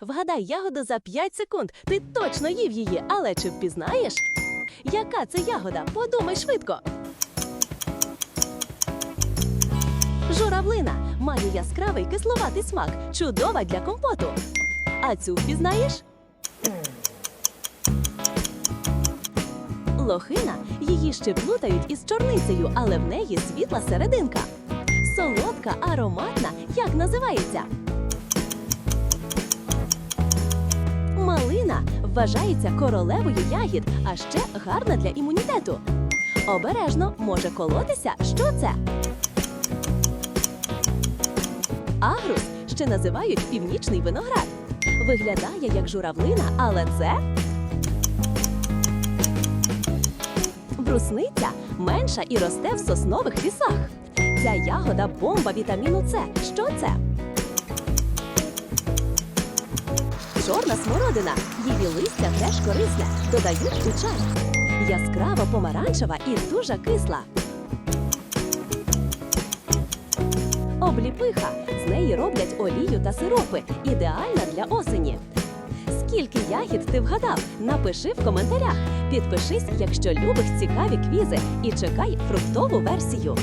Вгадай ягоду за 5 секунд. Ти точно їв її, але чи впізнаєш? Яка це ягода? Подумай швидко. Журавлина має яскравий кисловатий смак, чудова для компоту. А цю впізнаєш? Лохина її ще плутають із чорницею, але в неї світла серединка. Солодка, ароматна, як називається? Вважається королевою ягід, а ще гарна для імунітету. Обережно може колотися. Що це? Агрус ще називають північний виноград. Виглядає як журавлина, але це брусниця менша і росте в соснових лісах. Ця ягода бомба вітаміну С. Що це? Чорна смородина. Її листя теж корисне. Додають у чай. Яскраво помаранчева і дуже кисла. Обліпиха. З неї роблять олію та сиропи. Ідеальна для осені. Скільки ягід ти вгадав? Напиши в коментарях. Підпишись, якщо любиш цікаві квізи, і чекай фруктову версію.